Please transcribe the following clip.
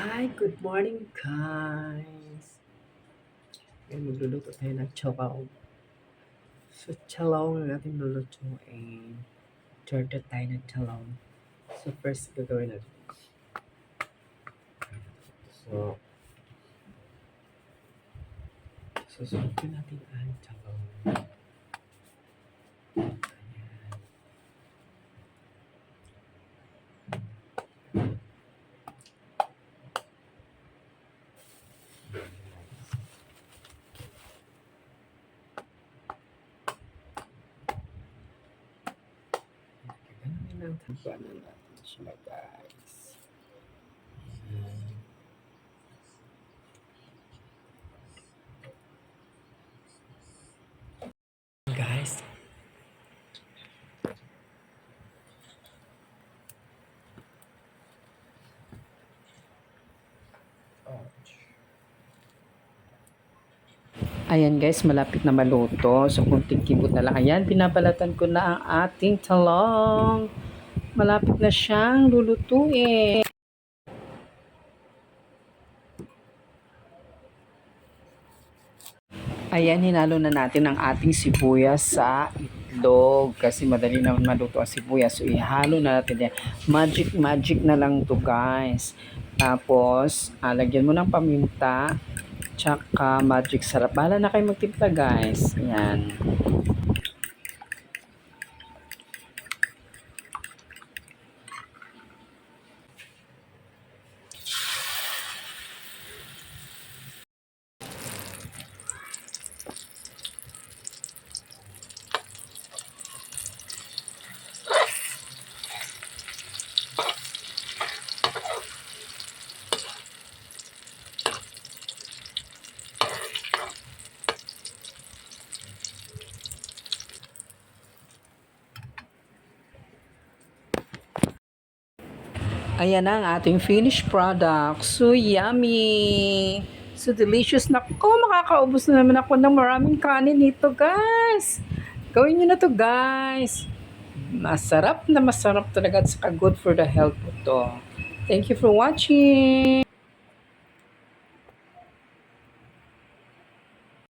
Hi, good morning guys! Ngayon magluluto tayo ng chalaw. So, chalaw na natin lulutuin. Turtle tayo ng chalaw. So, first gagawin natin. So, susunod natin ang chalaw. Ayan. Tampanan natin sila guys. Guys, Ayan guys, malapit na maluto. So, kunting kibot na lang. Ayan, binabalatan ko na ang ating talong. Malapit na siyang lulutuin. Ayan, hinalo na natin ang ating sibuyas sa itlog. Kasi madali naman maluto ang sibuyas. So, ihalo na natin yan. Magic, magic na lang to guys. Tapos, ah, lagyan mo ng paminta. Tsaka magic sarap. Bahala na kayo magtimpla guys. Ayan. Ayan na ang ating finished product. So yummy! So delicious. Naku, makakaubos na naman ako ng maraming kanin nito, guys. Gawin nyo na to, guys. Masarap na masarap talaga at saka good for the health po to. Thank you for watching.